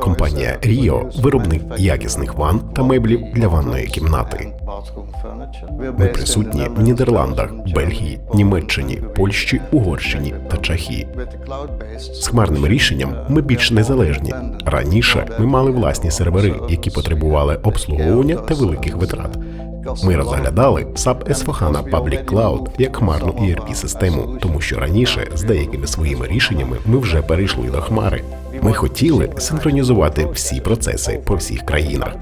Компанія Ріо виробник якісних ван та меблів для ванної кімнати. Ми присутні в Нідерландах, Бельгії, Німеччині, Польщі, Угорщині та Чехії. З хмарним рішенням ми більш незалежні. Раніше ми мали власні сервери, які потребували обслуговування та великих витрат. Ми розглядали SAP S4HANA Public Cloud як хмарну erp систему тому що раніше з деякими своїми рішеннями ми вже перейшли до хмари. Ми хотіли синхронізувати всі процеси по всіх країнах.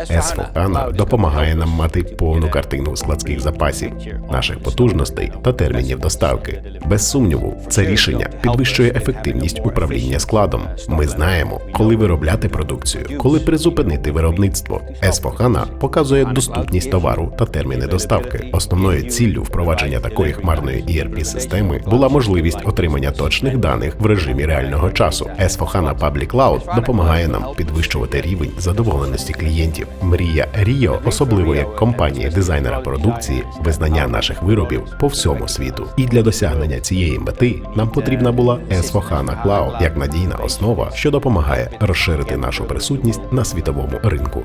S4HANA допомагає нам мати повну картину складських запасів, наших потужностей та термінів доставки. Без сумніву, це рішення підвищує ефективність управління складом. Ми знаємо, коли виробляти продукцію, коли призупинити виробництво. S4HANA показує доступність товару та терміни доставки. Основною ціллю впровадження такої хмарної erp системи була можливість отримання точних даних в режимі реального часу. S4HANA Public Cloud допомагає нам підвищувати рівень задоволеності клієнтів. Мрія Ріо, особливо як компанії дизайнера продукції, визнання наших виробів по всьому світу. І для досягнення цієї мети нам потрібна була S4HANA Cloud як надійна основа, що допомагає розширити нашу присутність на світовому ринку.